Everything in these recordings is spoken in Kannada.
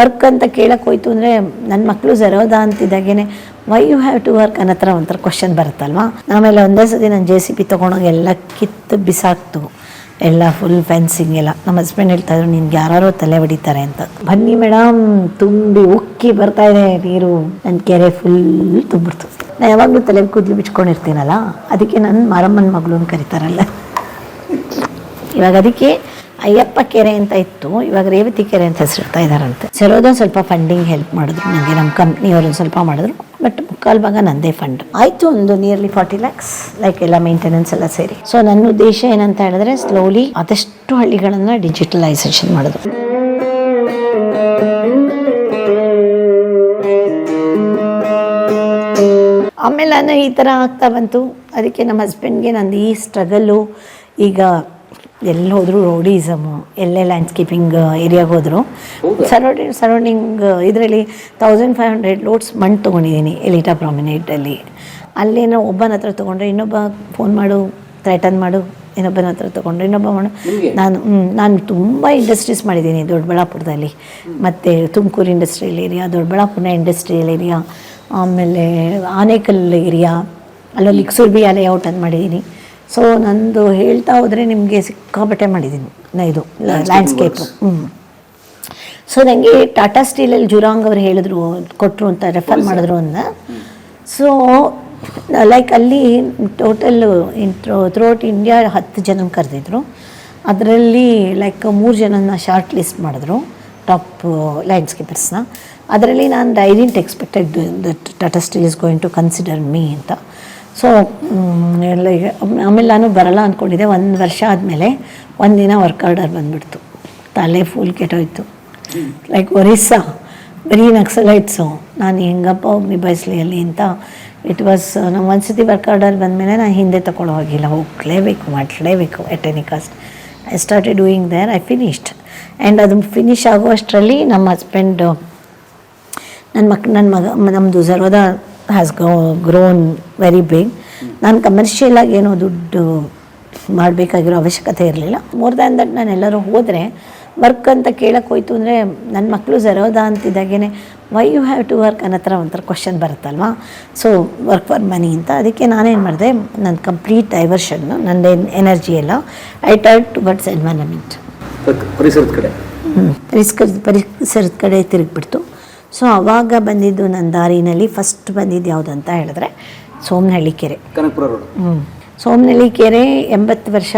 ವರ್ಕ್ ಅಂತ ಕೇಳಕ್ಕೆ ಹೋಯ್ತು ಅಂದರೆ ನನ್ನ ಮಕ್ಕಳು ಜರೋದ ಅಂತಿದ್ದಾಗೇನೆ why you have to work ಅನ್ನೋ ಥರ ಒಂಥರ ಕ್ವಶನ್ ಬರುತ್ತಲ್ವಾ? ಆಮೇಲೆ ಒಂದೇ ಸತಿ ನಾನು ಜೆ ಸಿ ಪಿ ತೊಗೊಂಡೋಗಿ ಎಲ್ಲ ಕಿತ್ತು ಬಿಸಾಕ್ತು. ಎಲ್ಲ ಫುಲ್ ಫೆನ್ಸಿಂಗ್ ಎಲ್ಲ. ನಮ್ಮ ಹಸ್ಬೆಂಡ್ ಹೇಳ್ತಾ ಇದ್ರು, ನಿನ್ಗೆ ಯಾರು ತಲೆ ಹೊಡಿತಾರೆ ಅಂತ. ಬನ್ನಿ ಮೇಡಮ್ ತುಂಬಿ ಉಕ್ಕಿ ಬರ್ತಾ ಇದೆ ನೀರು. ನನ್ನ ಕೆರೆ ಫುಲ್ ತುಂಬಿಡ್ತು. ನಾನು ಯಾವಾಗಲೂ ತಲೆ ಕೂದಲು ಬಿಚ್ಕೊಂಡಿರ್ತೀನಲ್ಲ, ಅದಕ್ಕೆ ನನ್ನ ಮಾರಮ್ಮನ ಮಗಳು ಅಂತ ಕರೀತಾರಲ್ಲ. ಇವಾಗ ಅದಕ್ಕೆ ಅಯ್ಯಪ್ಪ ಕೆರೆ ಅಂತ ಇತ್ತು. ಇವಾಗ ರೇವತಿ ಕೆರೆ ಅಂತ ಹೆಸರಿಡ್ತಾ ಇದ್ದಾರಂತೆ ಸರೋದ ಸ್ವಲ್ಪ ಫಂಡಿಂಗ್ ಹೆಲ್ಪ್ ಮಾಡಿದ್ರು. ನನಗೆ ನಮ್ಮ ಕಂಪ್ನಿಯವರು ಸ್ವಲ್ಪ ಮಾಡಿದ್ರು. ಬಟ್ ಮುಕ್ಕಾಲ್ ಭಾಗ ನಂದೇ ಫಂಡ್ ಆಯಿತು ಒಂದು ನಿಯರ್ಲಿ ಫಾರ್ಟಿ ಲ್ಯಾಕ್ಸ್ ಲೈಕ್ ಎಲ್ಲ ಮೇಂಟೆನೆನ್ಸ್ ಎಲ್ಲ ಸೇರಿ. ಸೊ ನನ್ನ ಉದ್ದೇಶ ಏನಂತ ಹೇಳಿದ್ರೆ ಸ್ಲೋಲಿ ಆದಷ್ಟು ಹಳ್ಳಿಗಳನ್ನು ಡಿಜಿಟಲೈಸೇಷನ್ ಮಾಡೋದು. ಆಮೇಲೆ ನಾನು ಈ ಥರ ಆಗ್ತಾ ಬಂತು. ಅದಕ್ಕೆ ನಮ್ಮ ಹಸ್ಬೆಂಡ್ಗೆ ನಂದು ಈ ಸ್ಟ್ರಗಲ್ಲು ಈಗ ಎಲ್ಲಿ ಹೋದ್ರು ರೋಡಿಸಮು ಎಲ್ಲೇ ಲ್ಯಾಂಡ್ಸ್ಕೇಪಿಂಗ್ ಏರಿಯಾಗೆ ಹೋದ್ರು. ಸರೌಂಡಿಂಗ್ ಸರೌಂಡಿಂಗ್ ಇದರಲ್ಲಿ ತೌಸಂಡ್ ಫೈವ್ ಹಂಡ್ರೆಡ್ ಲೋಡ್ಸ್ ಮಣ್ಣು ತೊಗೊಂಡಿದ್ದೀನಿ ಎಲಿಟಾ ಪ್ರಾಮಿನೇಟಲ್ಲಿ ಅಲ್ಲೇನೋ ಒಬ್ಬನ ಹತ್ರ ತೊಗೊಂಡ್ರೆ ಇನ್ನೊಬ್ಬ ಫೋನ್ ಮಾಡು ಥ್ರೆಟನ್ ಮಾಡು ಇನ್ನೊಬ್ಬನ ಹತ್ರ ತೊಗೊಂಡ್ರೆ ಇನ್ನೊಬ್ಬ ಮಾಡು. ನಾನು ನಾನು ತುಂಬ ಇಂಡಸ್ಟ್ರೀಸ್ ಮಾಡಿದ್ದೀನಿ ದೊಡ್ಡಬಳ್ಳಾಪುರದಲ್ಲಿ. ಮತ್ತು Tumakuru industrial area Doddaballapura industrial area ಆಮೇಲೆ ಆನೇಕಲ್ ಏರಿಯಾ ಅಲ್ಲೊಂದು ಇಕ್ಸುರ್ಬಿ ಲೇಔಟ್ ಅಂತ ಮಾಡಿದ್ದೀನಿ ಸೊ ನಂದು ಹೇಳ್ತಾ ಹೋದರೆ ನಿಮಗೆ ಸಿಕ್ಕಾಪಟ್ಟೆ ಮಾಡಿದ್ದೀನಿ. ನಾ ಇದು ಲ್ಯಾಂಡ್ಸ್ಕೇಪು ಹ್ಞೂ ಸೊ ನನಗೆ ಟಾಟಾ ಸ್ಟೀಲಲ್ಲಿ ಜುರಾಂಗ್ ಅವರು ಹೇಳಿದ್ರು ಕೊಟ್ಟರು ಅಂತ ರೆಫರ್ ಮಾಡಿದ್ರು ಅಂತ. ಸೊ ಲೈಕ್ ಅಲ್ಲಿ ಟೋಟಲ್ ಇಂಟ್ರೋ ಥ್ರೂಔಟ್ ಇಂಡಿಯಾ ಹತ್ತು ಜನ ಕರೆದಿದ್ರು. ಅದರಲ್ಲಿ ಲೈಕ್ ಮೂರು ಜನನ ಶಾರ್ಟ್ ಲಿಸ್ಟ್ ಮಾಡಿದ್ರು ಟಾಪ್ ಲ್ಯಾಂಡ್ಸ್ಕೇಪರ್ಸ್ನ ಅದರಲ್ಲಿ ನಾನು I didn't expected that Tata Steel is going to consider me ಅಂತ. ಸೊ ಎಲ್ಲ ಆಮೇಲೆ ನಾನು ಬರಲ್ಲ ಅಂದ್ಕೊಂಡಿದ್ದೆ ಒಂದು ವರ್ಷ ಆದಮೇಲೆ ಒಂದಿನ ವರ್ಕ್ ಆರ್ಡರ್ ಬಂದುಬಿಡ್ತು. ತಲೆ ಫುಲ್ ಕೆಟ್ಟೋಯ್ತು. ಲೈಕ್ ಒರಿಸ್ಸಾ, ಬರೀ ನಕ್ಸಲೈಟ್ಸು ನಾನು ಹೆಂಗಪ್ಪ ಹೋಗಿ ನಿಭಾಯಿಸ್ಲಿ ಅಲ್ಲಿ ಅಂತ. ಇಟ್ ವಾಸ್ ನಾವು ಒಂದ್ಸತಿ ವರ್ಕ್ ಆರ್ಡರ್ ಬಂದಮೇಲೆ ನಾನು ಹಿಂದೆ ತಗೊಳ್ಳೋ ಹೋಗಿಲ್ಲ. ಹೋಗಲೇಬೇಕು, ಮಾಡಲೇಬೇಕು at any cost I started doing there I finished and ಅದು ಫಿನಿಶ್ ಆಗುವಷ್ಟರಲ್ಲಿ ನಮ್ಮ ಹಸ್ಬೆಂಡು ನನ್ನ ಮಕ್, ನನ್ನ ಮಗ ನಮ್ಮದು ಸರ್ವದ ಹ್ಯಾಸ್ ಗ್ರೋನ್ ವೆರಿ ಬಿಗ್ ನಾನು ಕಮರ್ಷಿಯಲಾಗಿ ಏನೋ ದುಡ್ಡು ಮಾಡಬೇಕಾಗಿರೋ ಅವಶ್ಯಕತೆ ಇರಲಿಲ್ಲ. ಮೋರ್ ದ್ಯಾನ್ ದಟ್ ನಾನು ಎಲ್ಲರೂ ಹೋದರೆ ವರ್ಕ್ ಅಂತ ಕೇಳಕ್ಕೆ ಹೋಯ್ತು ಅಂದರೆ ನನ್ನ ಮಕ್ಕಳು ಜರೋದ ಅಂತಿದ್ದಾಗೇ why you have to work ಅನ್ನೋ ಥರ ಒಂಥರ ಕ್ವಶನ್ ಬರುತ್ತಲ್ವಾ? ಸೊ ವರ್ಕ್ ಫಾರ್ ಮನಿ ಅಂತ. ಅದಕ್ಕೆ ನಾನೇನು ಮಾಡಿದೆ ನನ್ನ ಕಂಪ್ಲೀಟ್ ಡೈವರ್ಷನ್ನು ನನ್ನ ಎನರ್ಜಿ ಎಲ್ಲ I turn to guts environment ಪರಿ- ಪರಿಸರದ ಕಡೆ. ಪರಿಸ್ಕರ ಪರಿಸರದ ಕಡೆ ತಿರುಗಿಬಿಡ್ತು. ಸೊ ಅವಾಗ ಬಂದಿದ್ದು ನನ್ನ ದಾರಿನಲ್ಲಿ ಫಸ್ಟ್ ಬಂದಿದ್ದು ಯಾವುದು ಅಂತ ಹೇಳಿದ್ರೆ ಸೋಮನಹಳ್ಳಿ ಕೆರೆ ಕನಕಪುರ ರೋಡ್. ಹ್ಞೂ ಸೋಮನಹಳ್ಳಿ ಕೆರೆ ಎಂಬತ್ತು ವರ್ಷ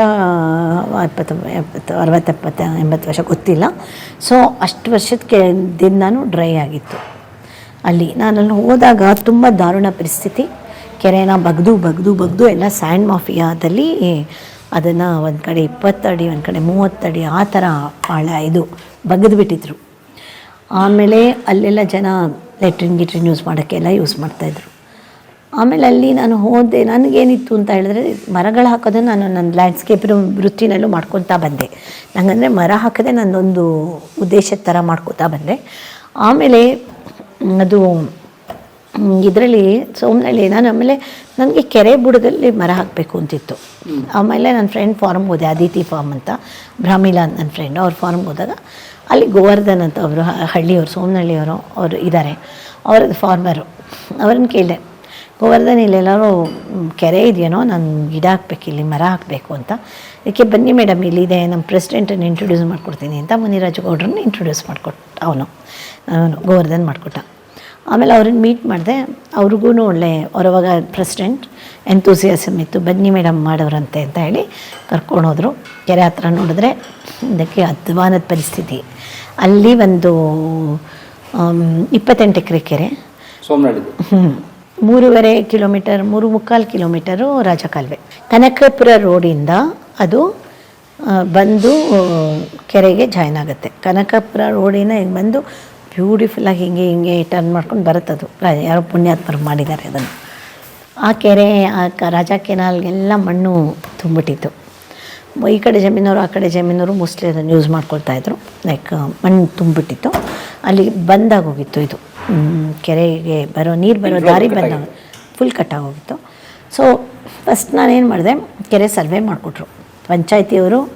ಎಪ್ಪತ್ತು ಎಪ್ಪತ್ತು ಅರವತ್ತು ಎಪ್ಪತ್ತು ಎಂಬತ್ತು ವರ್ಷ ಗೊತ್ತಿಲ್ಲ. ಸೊ ಅಷ್ಟು ವರ್ಷದ ಕೆ ದಿನ ನಾನು ಡ್ರೈ ಆಗಿತ್ತು. ಅಲ್ಲಿ ನಾನು ಅಲ್ಲಿ ಹೋದಾಗ ತುಂಬ ದಾರುಣ ಪರಿಸ್ಥಿತಿ. ಕೆರೆನ ಬಗ್ದು ಬಗ್ದು ಬಗ್ದು ಎಲ್ಲ ಸ್ಯಾಂಡ್ ಮಾಫಿಯಾದಲ್ಲಿ ಅದನ್ನು ಒಂದು ಕಡೆ ಇಪ್ಪತ್ತಡಿ ಒಂದು ಕಡೆ ಮೂವತ್ತಡಿ ಆ ಥರ ಆಳ ಇದು ಬಗ್ದು ಬಿಟ್ಟಿದ್ರು. ಆಮೇಲೆ ಅಲ್ಲೆಲ್ಲ ಜನ ಲೆಟ್ರಿನ್ ಗಿಟ್ರಿನ್ ಯೂಸ್ ಮಾಡೋಕ್ಕೆಲ್ಲ ಯೂಸ್ ಮಾಡ್ತಾಯಿದ್ರು ಆಮೇಲೆ ಅಲ್ಲಿ ನಾನು ಹೋದೆ ನನಗೇನಿತ್ತು ಅಂತ ಹೇಳಿದ್ರೆ ಮರಗಳು ಹಾಕೋದು ನಾನು ನನ್ನ ಲ್ಯಾಂಡ್ಸ್ಕೇಪ್ ವೃತ್ತಿನಲ್ಲೂ ಮಾಡ್ಕೊತಾ ಬಂದೆ. ನಂಗಂದರೆ ಮರ ಹಾಕದೆ ನನ್ನೊಂದು ಉದ್ದೇಶದ ಥರ ಮಾಡ್ಕೊತಾ ಬಂದೆ. ಆಮೇಲೆ ಅದು ಇದರಲ್ಲಿ ಸೋಮ್ನಲ್ಲಿ ನಾನು ಆಮೇಲೆ ನನಗೆ ಕೆರೆ ಬುಡದಲ್ಲಿ ಮರ ಹಾಕಬೇಕು ಅಂತಿತ್ತು. ಆಮೇಲೆ ನನ್ನ ಫ್ರೆಂಡ್ ಫಾರ್ಮ್ ಹೋದೆ ಅದಿತಿ ಫಾರ್ಮ್ ಅಂತ. ಬ್ರಾಹ್ಮಿಲಾ ನನ್ನ ಫ್ರೆಂಡ್ ಅವ್ರ ಫಾರ್ಮ್ ಹೋದಾಗ ಅಲ್ಲಿ ಗೋವರ್ಧನ್ ಅಂತ ಅವರು ಹಳ್ಳಿಯವರು, ಸೋಮನಹಳ್ಳಿಯವರು ಅವರು ಇದ್ದಾರೆ ಅವರದ್ದು ಫಾರ್ಮರು ಅವ್ರನ್ನ ಕೇಳಿದೆ, ಗೋವರ್ಧನ್ ಇಲ್ಲೆಲ್ಲರೂ ಕೆರೆ ಇದೆಯೇನೋ? ನಾನು ಗಿಡ ಹಾಕ್ಬೇಕು, ಇಲ್ಲಿ ಮರ ಹಾಕಬೇಕು ಅಂತ. ಅದಕ್ಕೆ ಬನ್ನಿ ಮೇಡಮ್, ಇಲ್ಲಿದೆ ನಮ್ಮ ಪ್ರೆಸಿಡೆಂಟನ್ನು ಇಂಟ್ರೊಡ್ಯೂಸ್ ಮಾಡಿಕೊಡ್ತೀನಿ ಅಂತ ಮುನಿರಾಜು ಗೌಡ್ರನ್ನ ಇಂಟ್ರೊಡ್ಯೂಸ್ ಮಾಡಿಕೊಟ್ಟು, ಅವನು ಗೋವರ್ಧನ್ ಮಾಡಿಕೊಟ್ಟ. ಆಮೇಲೆ ಅವ್ರನ್ನ ಮೀಟ್ ಮಾಡಿದೆ ಅವ್ರಿಗೂ ಒಳ್ಳೆ ಅವರವಾಗ ಪ್ರೆಸಿಡೆಂಟ್ ಎಂತೂಸಿಯಾಸಮ್ ಇತ್ತು. ಬನ್ನಿ ಮೇಡಮ್ ಮಾಡೋರಂತೆ ಅಂತ ಹೇಳಿ ಕರ್ಕೊಂಡು ಹೋದರು. ಕೆರೆ ಹತ್ರ ನೋಡಿದ್ರೆ ಇದಕ್ಕೆ ಅಧ್ವಾನದ ಪರಿಸ್ಥಿತಿ. ಅಲ್ಲಿ ಒಂದು ಇಪ್ಪತ್ತೆಂಟು ಎಕರೆ ಕೆರೆ. ಹ್ಞೂ. ಮೂರುವರೆ ಕಿಲೋಮೀಟರ್ ಮೂರು ಮುಕ್ಕಾಲು ಕಿಲೋಮೀಟರು ರಾಜಕಾಲುವೆ. ಕನಕಪುರ ರೋಡಿಂದ ಅದು ಬಂದು ಕೆರೆಗೆ ಜಾಯ್ನ್ ಆಗುತ್ತೆ. ಕನಕಪುರ ರೋಡಿನ ಬಂದು ಬ್ಯೂಟಿಫುಲ್ಲಾಗಿ ಹಿಂಗೆ ಹಿಂಗೆ ಟರ್ನ್ ಮಾಡ್ಕೊಂಡು ಬರುತ್ತದು ರಾಜ ಯಾರೋ ಪುಣ್ಯಾತ್ಮರು ಮಾಡಿದ್ದಾರೆ ಅದನ್ನು. ಆ ಕೆರೆ ಆ ಕ- ರಾಜ ಕೆನಾಲ್ಗೆಲ್ಲ ಮಣ್ಣು ತುಂಬಿಟ್ಟಿತ್ತು. ಈ ಕಡೆ ಜಮೀನವರು ಆ ಕಡೆ ಜಮೀನವರು ಮೋಸ್ಟ್ಲಿ ಅದನ್ನು ಯೂಸ್ ಮಾಡ್ಕೊಳ್ತಾ ಇದ್ರು. ಲೈಕ್ ಮಣ್ಣು ತುಂಬಿಟ್ಟಿತ್ತು. ಅಲ್ಲಿ ಬಂದಾಗೋಗಿತ್ತು ಇದು. ಕೆರೆಗೆ ಬರೋ ನೀರು ಬರೋ ದಾರಿ ಬಂದಾಗ ಫುಲ್ ಕಟ್ಟಾಗೋಗಿತ್ತು ಸೊ ಫಸ್ಟ್ ನಾನೇನು ಮಾಡಿದೆ ಕೆರೆ ಸರ್ವೆ ಮಾಡಿಕೊಟ್ರು. ಪಂಚಾಯತಿಯವರು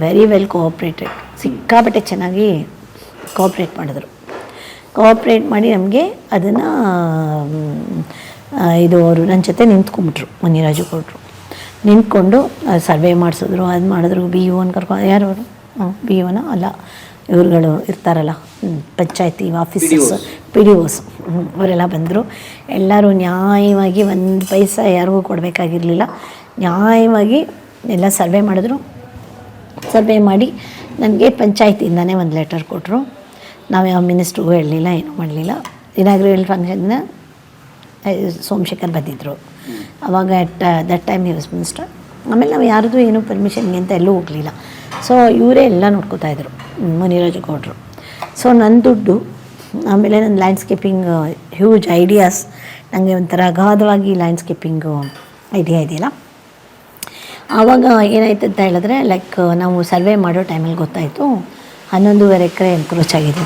ವೆರಿ ವೆಲ್ ಕೋಆಪ್ರೇಟೆಡ್ ಸಿಕ್ಕಾಪಟ್ಟೆ ಚೆನ್ನಾಗಿ ಕೋಆಪ್ರೇಟ್ ಮಾಡಿದ್ರು. ಕೋಆಪ್ರೇಟ್ ಮಾಡಿ ನಮಗೆ ಅದನ್ನು ಇದು ಅವರು ನನ್ನ ಜೊತೆ ನಿಂತ್ಕೊಂಬಿಟ್ರು ಮುನಿರಾಜು ಕೊಟ್ಟರು ನಿಂತ್ಕೊಂಡು ಸರ್ವೆ ಮಾಡಿಸಿದ್ರು ಅದು ಮಾಡಿದ್ರು ಬಿ ಯು ಒನ್ ಕರ್ಕೊಂಡು ಯಾರು ಅವರು? ಬಿ ಯು ಅಲ್ಲ ಅಲ್ಲ ಇವ್ರುಗಳು ಇರ್ತಾರಲ್ಲ ಪಂಚಾಯತಿ ಆಫೀಸಸ್ ಪಿ ಡಿ ಓಸ್ ಅವರೆಲ್ಲ ಬಂದರು. ಎಲ್ಲರೂ ನ್ಯಾಯವಾಗಿ ಒಂದು ಪೈಸ ಯಾರಿಗೂ ಕೊಡಬೇಕಾಗಿರಲಿಲ್ಲ. ನ್ಯಾಯವಾಗಿ ಎಲ್ಲ ಸರ್ವೆ ಮಾಡಿದ್ರು. ಸರ್ವೆ ಮಾಡಿ ನನಗೆ ಪಂಚಾಯತಿಯಿಂದನೇ ಒಂದು ಲೆಟರ್ ಕೊಟ್ಟರು ನಾವು ಯಾವ ಮಿನಿಸ್ಟ್ರಿಗೂ ಹೇಳಲಿಲ್ಲ, ಏನೂ ಮಾಡಲಿಲ್ಲ. ಇನಾಗ್ರೇಲ್ ಫಂಕ್ಷನ್ನ ಸೋಮಶೇಖರ್ ಬಂದಿದ್ದರು ಅವಾಗ at that time he was minister. ಆಮೇಲೆ ನಾವು ಯಾರ್ದು ಏನೂ ಪರ್ಮಿಷನ್ಗೆ ಅಂತ ಎಲ್ಲೂ ಹೋಗಲಿಲ್ಲ. ಸೊ, ಇವರೇ ಎಲ್ಲ ನೋಡ್ಕೋತಾ ಇದ್ರು, ಮುನಿರಾಜು ಗೌಡ್ರು. ಸೊ ನನ್ನ ದುಡ್ಡು, ಆಮೇಲೆ ನನ್ನ ಲ್ಯಾಂಡ್ಸ್ಕೇಪಿಂಗ್ ಹ್ಯೂಜ್ ಐಡಿಯಾಸ್ ನನಗೆ ಒಂಥರ ಅಗಾಧವಾಗಿ ಲ್ಯಾಂಡ್ಸ್ಕೇಪಿಂಗ್ ಐಡಿಯಾ ಇದೆಯಲ್ಲ. ಆವಾಗ ಏನಾಯ್ತು ಅಂತ ಹೇಳಿದ್ರೆ ಲೈಕ್ ನಾವು ಸರ್ವೆ ಮಾಡೋ ಟೈಮಲ್ಲಿ ಗೊತ್ತಾಯಿತು. ಹನ್ನೊಂದೂವರೆ ಎಕರೆ ಎನ್ಕ್ರೋಚ್ ಆಗಿದೆ.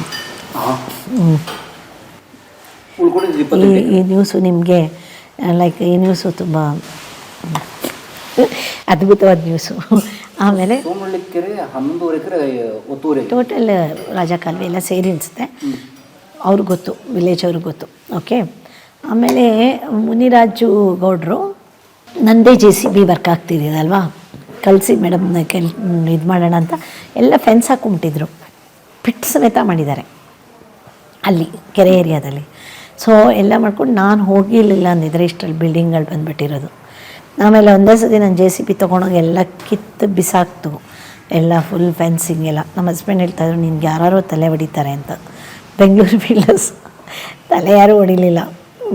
ಈ ಈ ನ್ಯೂಸು ನಿಮಗೆ ಲೈಕ್ ಈ ನ್ಯೂಸು ತುಂಬ ಅದ್ಭುತವಾದ ನ್ಯೂಸು ಆಮೇಲೆ ಟೋಟಲ್ ರಾಜ ಕಾಲುವೆ ಎಲ್ಲ ಸೇರಿ ಅನಿಸುತ್ತೆ. ಅವ್ರಿಗೆ ಗೊತ್ತು ವಿಲೇಜ್ ಅವ್ರಿಗೆ ಗೊತ್ತು. ಓಕೆ ಆಮೇಲೆ ಮುನಿರಾಜು ಗೌಡ್ರು ನಂದೇ ಜೆ ಸಿ ಬಿ ವರ್ಕ್ ಆಗ್ತಿದ್ದೀರಲ್ವಾ ಕಳಿಸಿ ಮೇಡಮ್ ಕೆಲ್ ಇದು ಮಾಡೋಣ ಅಂತ ಎಲ್ಲ ಫೆನ್ಸ್ ಹಾಕ್ಕೊಂಬಿಟ್ಟಿದ್ರು. ಪಿಟ್ ಸಮೇತ ಮಾಡಿದ್ದಾರೆ. ಅಲ್ಲಿ, ಕೆರೆ ಏರಿಯಾದಲ್ಲಿ. ಸೊ ಎಲ್ಲ ಮಾಡ್ಕೊಂಡು ನಾನು ಹೋಗಿರಲಿಲ್ಲ ಅಂದಿದ್ರೆ ಇಷ್ಟರಲ್ಲಿ ಬಿಲ್ಡಿಂಗ್ಗಳು ಬಂದುಬಿಟ್ಟಿರೋದು. ಆಮೇಲೆ ಒಂದೇ ಸತಿ ನಾನು ಜೆ ಸಿ ಬಿ ತೊಗೊಂಡೋಗಿ ಎಲ್ಲ ಕಿತ್ತು ಬಿಸಾಕ್ತು. ಎಲ್ಲ ಫುಲ್ ಫೆನ್ಸಿಂಗ್ ಎಲ್ಲ. ನಮ್ಮ ಹಸ್ಬೆಂಡ್ ಹೇಳ್ತಾಯಿದ್ರು ನಿನ್ಗೆ ಯಾರು ತಲೆ ಹೊಡಿತಾರೆ ಅಂತ. ಬೆಂಗಳೂರು ಬಿಲ್ಡರ್ಸ್ ತಲೆ ಯಾರೂ ಹೊಡಿಲಿಲ್ಲ.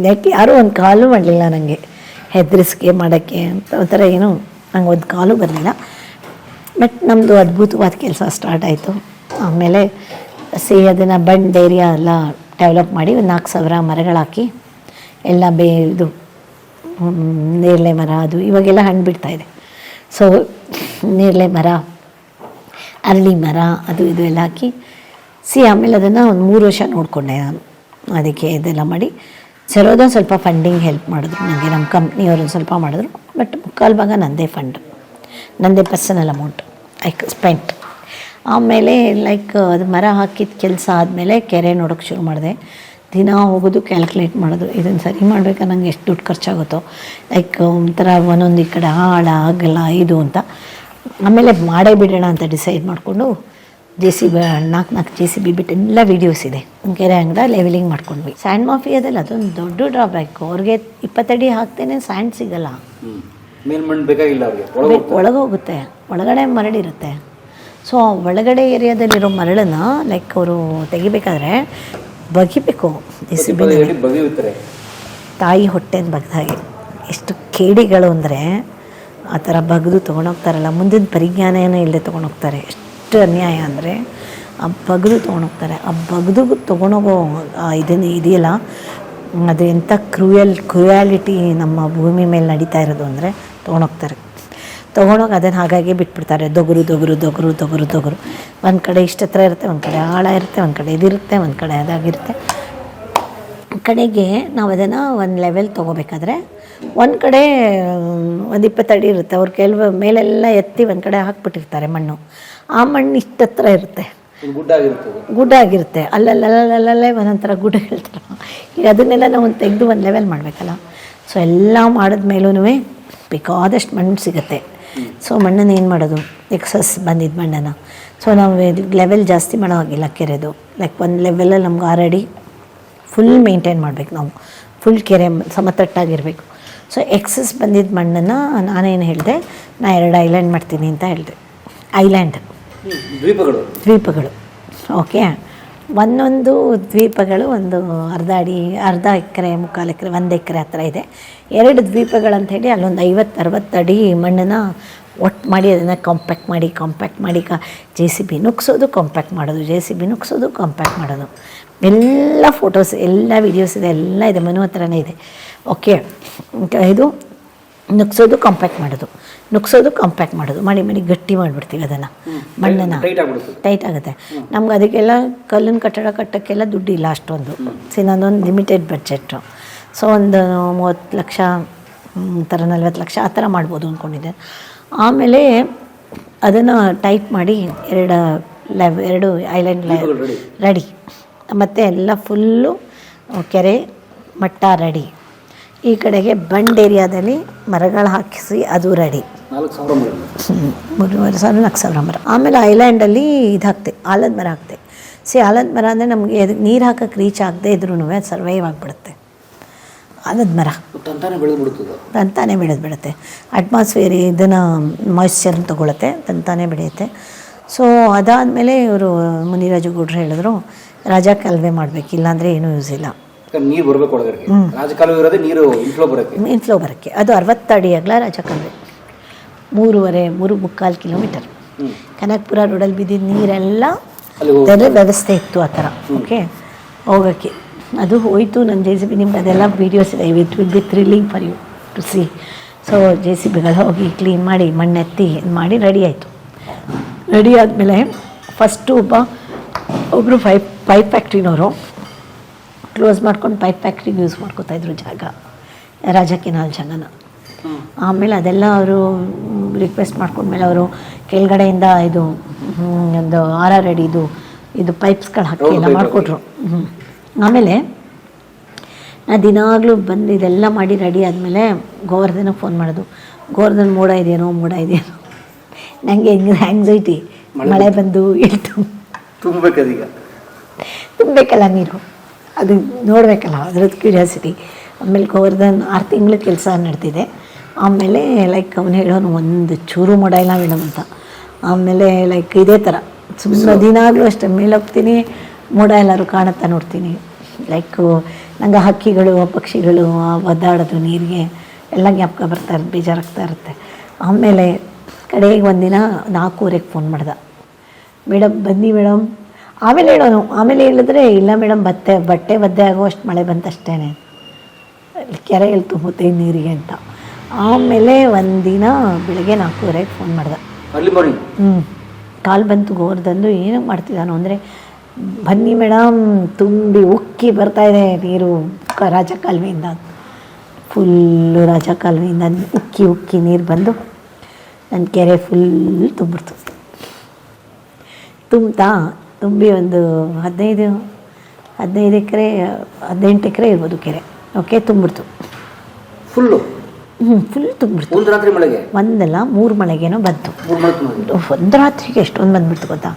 ಯಾಕೆ ಯಾರೂ ಒಂದು ಕಾಲು ಮಾಡಲಿಲ್ಲ ನನಗೆ ಹೆದರಿಸ್ಕೆ ಮಾಡೋಕ್ಕೆ ಅಂತ ಒಂಥರ ಏನೂ ನಂಗೆ ಒಂದು ಕಾಲು ಬರಲಿಲ್ಲ. ಬಟ್ ನಮ್ಮದು ಅದ್ಭುತವಾದ ಕೆಲಸ ಸ್ಟಾರ್ಟ್ ಆಯಿತು. ಆಮೇಲೆ ಸಿ ಅದನ್ನು ಬಂಡ್ ಏರಿಯಾ ಎಲ್ಲ ಡೆವಲಪ್ ಮಾಡಿ ಒಂದು ನಾಲ್ಕು ಸಾವಿರ ಮರಗಳಾಕಿ ಎಲ್ಲ ಬೇ ಇದು ನೇರಳೆ ಮರ ಅದು ಇವಾಗೆಲ್ಲ ಹಣ್ಣು ಬಿಡ್ತಾ ಇದೆ. ಸೊ ನೇರಳೆ ಮರ ಅರಳಿ ಮರ ಅದು ಇದು ಎಲ್ಲ ಹಾಕಿ ಸಿ ಆಮೇಲೆ ಅದನ್ನು ಒಂದು ಮೂರು ವರ್ಷ ನೋಡಿಕೊಂಡೆ ನಾನು. ಅದಕ್ಕೆ ಇದೆಲ್ಲ ಮಾಡಿ ಸರೋದ ಸ್ವಲ್ಪ ಫಂಡಿಂಗ್ ಹೆಲ್ಪ್ ಮಾಡಿದ್ರು ನನಗೆ ನಮ್ಮ ಕಂಪ್ನಿಯವರು ಸ್ವಲ್ಪ ಮಾಡಿದ್ರು. ಬಟ್ ಮುಕ್ಕಾಲು ಭಾಗ ನಂದೇ ಫಂಡ್ ನಂದೇ ಪರ್ಸನಲ್ ಅಮೌಂಟ್ ಐ ಸ್ಪೆಂಟ್ ಆಮೇಲೆ ಲೈಕ್ ಅದು ಮರ ಹಾಕಿದ ಕೆಲಸ ಆದಮೇಲೆ ಕೆರೆ ನೋಡೋಕ್ಕೆ ಶುರು ಮಾಡಿದೆ. ದಿನ ಹೋಗೋದು ಕ್ಯಾಲ್ಕುಲೇಟ್ ಮಾಡೋದು, ಇದನ್ನು ಸರಿ ಮಾಡಬೇಕಾ, ನಂಗೆ ಎಷ್ಟು ದುಡ್ಡು ಖರ್ಚಾಗುತ್ತೋ. ಲೈಕ್ ಒಂಥರ ಒಂದೊಂದು ಈ ಕಡೆ ಆಳ ಆಗಲ್ಲ ಇದು ಅಂತ. ಆಮೇಲೆ ಮಾಡೇ ಬಿಡೋಣ ಅಂತ ಡಿಸೈಡ್ ಮಾಡಿಕೊಂಡು ಜೆ ಸಿ ಬಿ ನಾಲ್ಕು ನಾಲ್ಕು ಜೆ ಸಿ ಬಿ ಬಿಟ್ಟು ಎಲ್ಲ ವೀಡಿಯೋಸ್ ಇದೆ. ಕೆರೆ ಅಂಗಡ ಲೆವೆಲಿಂಗ್ ಮಾಡ್ಕೊಂಡ್ವಿ. ಸ್ಯಾಂಡ್ ಮಾಫಿಯಾದಲ್ಲಿ ಅದೊಂದು ದೊಡ್ಡ ಡ್ರಾಬ್ಯಾಕು ಅವ್ರಿಗೆ ಇಪ್ಪತ್ತಡಿ ಹಾಕ್ತೇನೆ ಸ್ಯಾಂಡ್ ಸಿಗಲ್ಲ. ಒಳಗೋಗುತ್ತೆ. ಒಳಗಡೆ ಮರಳಿರುತ್ತೆ ಸೊ ಒಳಗಡೆ ಏರಿಯಾದಲ್ಲಿರೋ ಮರಳನ್ನು ಲೈಕ್ ಅವರು ತೆಗಿಬೇಕಾದ್ರೆ ಬಗಿಬೇಕು ಜೆ ಸಿ ಬಿ ತಾಯಿ ಹೊಟ್ಟೆನ ಬಗ್ದ ಹಾಗೆ. ಎಷ್ಟು ಕೇಡಿಗಳು ಅಂದರೆ ಆ ಥರ ಬಗ್ದು ತೊಗೊಂಡೋಗ್ತಾರಲ್ಲ ಮುಂದಿನ ಪರಿಜ್ಞಾನ ಇಲ್ಲದೆ ತೊಗೊಂಡೋಗ್ತಾರೆ. ಎಷ್ಟು ಅನ್ಯಾಯ ಅಂದರೆ ಆ ಬಗ್ದು ತೊಗೊಂಡೋಗ್ತಾರೆ. ಆ ಬಗ್ದು ತೊಗೊಂಡೋಗೋ ಇದನ್ನು ಇದೆಯಲ್ಲ, ಅದು ಎಂಥ ಕ್ರೂಯಲ್, ಕ್ರೂಯಾಲಿಟಿ ನಮ್ಮ ಭೂಮಿ ಮೇಲೆ ನಡೀತಾ ಇರೋದು ಅಂದರೆ ತೊಗೊಂಡೋಗ್ತಾರೆ. ತೊಗೊಂಡೋಗಿ ಅದನ್ನು ಹಾಗಾಗಿ ಬಿಟ್ಬಿಡ್ತಾರೆ. ದೊಗರು ದೊಗರು ದೊಗರು ದೊಗರು ದೊಗರು. ಒಂದು ಕಡೆ ಇಷ್ಟ ಹತ್ರ ಇರುತ್ತೆ, ಒಂದು ಕಡೆ ಆಳ ಇರುತ್ತೆ, ಒಂದು ಕಡೆ ಇದಿರುತ್ತೆ, ಒಂದು ಕಡೆ ಅದಾಗಿರುತ್ತೆ. ಕಡೆಗೆ ನಾವು ಅದನ್ನು ಒಂದು ಲೆವೆಲ್ ತೊಗೋಬೇಕಾದ್ರೆ ಒಂದು ಕಡೆ, ಒಂದು ಇಪ್ಪತ್ತಡಿ ಇರುತ್ತೆ. ಅವ್ರು ಕೆಲವು ಮೇಲೆಲ್ಲ ಎತ್ತಿ ಒಂದು ಕಡೆ ಹಾಕ್ಬಿಟ್ಟಿರ್ತಾರೆ ಮಣ್ಣು. ಆ ಮಣ್ಣು ಇಷ್ಟತ್ರ ಇರುತ್ತೆ. ಗುಡ್ ಆಗಿರುತ್ತೆ ಅಲ್ಲಲ್ಲಲ್ಲಲ್ಲೇ ಒಂದೊಂಥರ ಗುಡ್ ಹೇಳ್ತಾರೆ ಈಗ ಅದನ್ನೆಲ್ಲ ನಾವು ತೆಗೆದು ಒಂದು ಲೆವೆಲ್ ಮಾಡಬೇಕಲ್ಲ. ಸೊ ಎಲ್ಲ ಮಾಡಿದ್ಮೇಲೂ ಬೇಕಾದಷ್ಟು ಮಣ್ಣು ಸಿಗುತ್ತೆ. ಸೊ ಮಣ್ಣನ್ನು ಏನು ಮಾಡೋದು? ಎಕ್ಸಸ್ ಬಂದಿದ್ದ ಮಣ್ಣನ್ನು. ಸೊ ನಾವು ಲೆವೆಲ್ ಜಾಸ್ತಿ ಮಾಡೋ ಹಾಗಿಲ್ಲ ಕೆರೆದು. ಲೈಕ್ ಒಂದು ಲೆವೆಲಲ್ಲಿ ನಮ್ಗೆ ಆಲ್ರೆಡಿ ಫುಲ್ ಮೇಂಟೈನ್ ಮಾಡಬೇಕು ನಾವು. ಫುಲ್ ಕೆರೆ ಸಮತಟ್ಟಾಗಿರಬೇಕು. ಸೊ ಎಕ್ಸಸ್ ಬಂದಿದ್ದ ಮಣ್ಣನ್ನು ನಾನೇನು ಹೇಳಿದೆ? ನಾ ಎರಡು ಐಲ್ಯಾಂಡ್ ಮಾಡ್ತೀನಿ ಅಂತ ಹೇಳಿದೆ. ಐಲ್ಯಾಂಡ್. ದ್ವೀಪಗಳು. ದ್ವೀಪಗಳು. ಓಕೆ ಒಂದೊಂದು ದ್ವೀಪಗಳು, ಒಂದು ಅರ್ಧ ಅಡಿ, ಅರ್ಧ ಎಕರೆ, ಮುಕ್ಕಾಲು ಎಕರೆ, ಒಂದು ಎಕರೆ ಹತ್ರ ಇದೆ. ಎರಡು ದ್ವೀಪಗಳಂತ ಹೇಳಿ ಅಲ್ಲೊಂದು ಐವತ್ತು, ಅರವತ್ತು ಅಡಿ ಮಣ್ಣನ್ನು ಒಟ್ಟು ಮಾಡಿ ಅದನ್ನು ಕಾಂಪ್ಯಾಕ್ಟ್ ಮಾಡಿ ಕಾಂಪ್ಯಾಕ್ಟ್ ಮಾಡಿ ಕ ಜೆ ಸಿ ಬಿ ನುಗ್ಸೋದು ಕಾಂಪ್ಯಾಕ್ಟ್ ಮಾಡೋದು ಜೆ ಸಿ ಬಿ ನುಗ್ಸೋದು ಕಾಂಪ್ಯಾಕ್ಟ್ ಮಾಡೋದು. ಎಲ್ಲ ಫೋಟೋಸ್ ಎಲ್ಲ ವೀಡಿಯೋಸ್ ಇದೆ, ಎಲ್ಲ ಇದೆ, ಮನು ಹತ್ರನೇ ಇದೆ. ಓಕೆ ಇದು ನುಗ್ಸೋದು ಕಾಂಪ್ಯಾಕ್ಟ್ ಮಾಡೋದು. ನುಗ್ಸೋದು ಕಾಂಪ್ಯಾಕ್ಟ್ ಮಾಡೋದು. ಮಾಡಿ ಮಾಡಿ ಗಟ್ಟಿ ಮಾಡಿಬಿಡ್ತೀವಿ ಅದನ್ನು. ಮಣ್ಣನ್ನು. ಟೈಟ್ ಆಗುತ್ತೆ. ನಮ್ಗೆ ಅದಕ್ಕೆಲ್ಲ ಕಲ್ಲಿನ ಕಟ್ಟಡ ಕಟ್ಟೋಕ್ಕೆಲ್ಲ ದುಡ್ಡಿಲ್ಲ ಅಷ್ಟೊಂದು. ಸಿ ನಾನೊಂದು ಲಿಮಿಟೆಡ್ ಬಡ್ಜೆಟ್ಟು ಸೊ ಒಂದು ಮೂವತ್ತು ಲಕ್ಷ ಥರ ನಲ್ವತ್ತು ಲಕ್ಷ ಆ ಥರ ಮಾಡ್ಬೋದು ಅಂದ್ಕೊಂಡಿದ್ದೆ ಆಮೇಲೆ ಅದನ್ನು ಟೈಪ್ ಮಾಡಿ ಎರಡು ಲೆವ್ ಎರಡು ಐಲ್ಯಾಂಡ್. ರೆಡಿ ಮತ್ತು ಎಲ್ಲ ಫುಲ್ಲು ಕೆರೆ ಮಟ್ಟ ರೆಡಿ ಈ ಕಡೆಗೆ ಬಂಡ್ ಏರಿಯಾದಲ್ಲಿ ಮರಗಳು ಹಾಕಿಸಿ ಅದು ರೆಡಿ ಮೂರುವರೆ ಸಾವಿರ ನಾಲ್ಕು ಸಾವಿರ ಮರ. ಆಮೇಲೆ ಐಲ್ಯಾಂಡಲ್ಲಿ ಇದು ಹಾಕ್ತೆ ಆಲದ ಮರ ಹಾಕ್ತೆ ಸಿ ಆಲದ ಮರ ಅಂದರೆ ನಮಗೆ ಅದಕ್ಕೆ ನೀರು ಹಾಕಕ್ಕೆ ರೀಚ್ ಆಗದೆ ಇದ್ರೂ ಅದು ಸರ್ವೈವ್ ಆಗಿಬಿಡುತ್ತೆ. ಆಲದ ಮರ. ತಂತಾನೆ ಬೆಳೆದು ಬಿಡುತ್ತೆ. ಅಟ್ಮಾಸ್ಫಿಯರ್ ಇದನ್ನು ಮಾಯಿಶ್ಚರ್ನ ತೊಗೊಳುತ್ತೆ ತಂತಾನೆ ಬೆಳೆಯುತ್ತೆ. ಸೊ ಅದಾದಮೇಲೆ ಇವರು ಮುನಿರಾಜು ಗೌಡ್ರು ಹೇಳಿದ್ರು ರಾಜ ಕಾಲುವೆ ಮಾಡಬೇಕು ಇಲ್ಲಾಂದರೆ ಏನೂ ಯೂಸ್ ಇಲ್ಲ. ನೀರು ಬರಬೇಕು ಒಳಗಡೆಗೆ. ರಾಜಕಾಲುವೆ ಇರೋದೇ ನೀರು ಇನ್ಫ್ಲೋ ಬರೋಕ್ಕೆ. ಇನ್ಫ್ಲೋ ಬರೋಕ್ಕೆ. ಅದು ಅರವತ್ತು ಅಡಿ ಅಗಲ ರಾಜಕಾಲುವೆ. ಮೂರುವರೆ ಮೂರು ಮುಕ್ಕಾಲು ಕಿಲೋಮೀಟರ್. ಕನಕಪುರ ರೋಡಲ್ಲಿ ಬಿದ್ದಿದ್ದ ನೀರೆಲ್ಲ ಅದರ ವ್ಯವಸ್ಥೆ ಇತ್ತು ಆ ಥರ. ಓಕೆ ಹೋಗೋಕ್ಕೆ. ಅದು ಹೋಯಿತು ನನ್ನ ಜೆ ಸಿ ಬಿ ನಿಮ್ಗೆ ಅದೆಲ್ಲ ವೀಡಿಯೋಸ್ ಇದೆ. With will be thrilling for you to see so J C ಬಿಗಳು ಹೋಗಿ ಕ್ಲೀನ್ ಮಾಡಿ ಮಣ್ಣೆತ್ತಿ ಇದ್ ಮಾಡಿ ರೆಡಿ ಆಯಿತು. ರೆಡಿ ಆದಮೇಲೆ ಫಸ್ಟು ಒಬ್ಬ ಒಬ್ಬರು ಪೈಪ್ ಪೈಪ್ ಫ್ಯಾಕ್ಟ್ರಿನವರು ಕ್ಲೋಸ್ ಮಾಡ್ಕೊಂಡು ಪೈಪ್ ಫ್ಯಾಕ್ಟ್ರಿಗೆ ಯೂಸ್ ಮಾಡ್ಕೋತಾಯಿದ್ರು ಜಾಗ. ರಾಜಕ್ಕೆ ಕೆನಾಲ್ ಜಾಗನ ಆಮೇಲೆ ಅದೆಲ್ಲ ಅವರು ರಿಕ್ವೆಸ್ಟ್ ಮಾಡ್ಕೊಂಡ್ಮೇಲೆ ಅವರು ಕೆಳಗಡೆಯಿಂದ ಇದು ಒಂದು ಆರ್ ಆರ್ ಅಡಿದು ಇದು ಪೈಪ್ಸ್ಗಳು ಹಾಕಿ ಎಲ್ಲ ಮಾಡ್ಕೊಟ್ರು. ಆಮೇಲೆ ನಾ ದಿನಾಗಲೂ ಬಂದು ಇದೆಲ್ಲ ಮಾಡಿ ರೆಡಿ ಆದಮೇಲೆ ಗೋವರ್ಧನಕ್ಕೆ ಫೋನ್ ಮಾಡೋದು. ಗೋವರ್ಧನ್ ಮೋಡ ಇದೆಯೇನೋ ಮೋಡ ಇದೆಯೇನೋ. ನನಗೆ ಹೆಂಗೆ ಆ್ಯಂಗ್ಸೈಟಿ ಮಳೆ ಬಂದು ತುಂಬಬೇಕದೀಗ. ತುಂಬಬೇಕಲ್ಲ ನೀರು. ಅದು ನೋಡಬೇಕಲ್ಲ ಅದ್ರದ್ದು ಕ್ಯೂರಿಯಾಸಿಟಿ ಆಮೇಲೆ ಗೋವರ್ಧನ್ ಆರು ತಿಂಗಳು ಕೆಲಸ ನಡೆದಿದೆ. ಆಮೇಲೆ ಲೈಕ್ ಅವನು ಹೇಳೋನು ಒಂದು ಚೂರು ಮೋಡ ಇಲ್ಲ ಮೇಡಮ್ ಅಂತ. ಆಮೇಲೆ ಲೈಕ್ ಇದೇ ಥರ ಸುಮ್ಮನೆ ದಿನಾಗಲೂ ಅಷ್ಟೇ ಮೇಲೆ ಹೋಗ್ತೀನಿ ಮೋಡ ಎಲ್ಲರೂ ಕಾಣುತ್ತಾ ನೋಡ್ತೀನಿ. ಲೈಕ್ ನಂಗೆ ಹಕ್ಕಿಗಳು ಪಕ್ಷಿಗಳು ಆ ಒದ್ದಾಡೋದು ನೀರಿಗೆ ಎಲ್ಲ ಜ್ಞಾಪಕ ಬರ್ತಾ ಇರುತ್ತೆ ಬೇಜಾರಾಗ್ತಾ ಇರುತ್ತೆ. ಆಮೇಲೆ ಕಡೆಗೆ ಒಂದಿನ ನಾಲ್ಕೂವರೆಗೆ ಫೋನ್ ಮಾಡ್ದೆ. ಮೇಡಮ್ ಬನ್ನಿ ಮೇಡಮ್ ಆಮೇಲೆ ಹೇಳೋನು ಆಮೇಲೆ ಹೇಳಿದ್ರೆ ಇಲ್ಲ ಮೇಡಮ್ ಬತ್ತೆ ಬಟ್ಟೆ ಬದ್ದೆ ಆಗೋ ಅಷ್ಟು ಮಳೆ ಬಂತಷ್ಟೇ ಕೆರೆಯಲ್ಲಿ ತುಂಬುತ್ತೆ ನೀರಿಗೆ ಅಂತ. ಆಮೇಲೆ ಒಂದಿನ ಬೆಳಗ್ಗೆ ನಾಲ್ಕೂವರೆಗೆ ಫೋನ್ ಮಾಡ್ದೆ. ಹ್ಞೂ ಕಾಲು ಬಂತು ಗೋರ್ದಂದು ಏನಕ್ಕೆ ಮಾಡ್ತಿದ್ದಾನು ಅಂದರೆ ಬನ್ನಿ ಮೇಡಮ್ ತುಂಬಿ ಉಕ್ಕಿ ಬರ್ತಾ ಇದೆ ನೀರು ರಾಜ ಕಾಲುವೆಯಿಂದ. ಫುಲ್ಲು ರಾಜ ಕಾಲುವೆಯಿಂದ ಉಕ್ಕಿ ಉಕ್ಕಿ ನೀರು ಬಂದು ನನ್ನ ಕೆರೆ ಫುಲ್ ತುಂಬಿಡ್ತು. ತುಂಬ್ತಾ ತುಂಬಿ ಒಂದು ಹದಿನೈದು ಹದಿನೈದು ಎಕರೆ ಹದಿನೆಂಟು ಎಕರೆ ಇರ್ಬೋದು ಕೆರೆ. ಓಕೆ ತುಂಬಿಡ್ತು. ಫುಲ್ಲು ಹ್ಞೂ ಫುಲ್ ತುಂಬಿಡ್ತು. ಒಂದು ರಾತ್ರಿ ಮಳೆಗೆ? ಒಂದಲ್ಲ ಮೂರು ಮಳೆಗೇನೋ ಬಂತು. ಒಂದು ರಾತ್ರಿಗೆ ಎಷ್ಟೊಂದು ಬಂದ್ಬಿಡ್ತು ಗೊತ್ತಾ?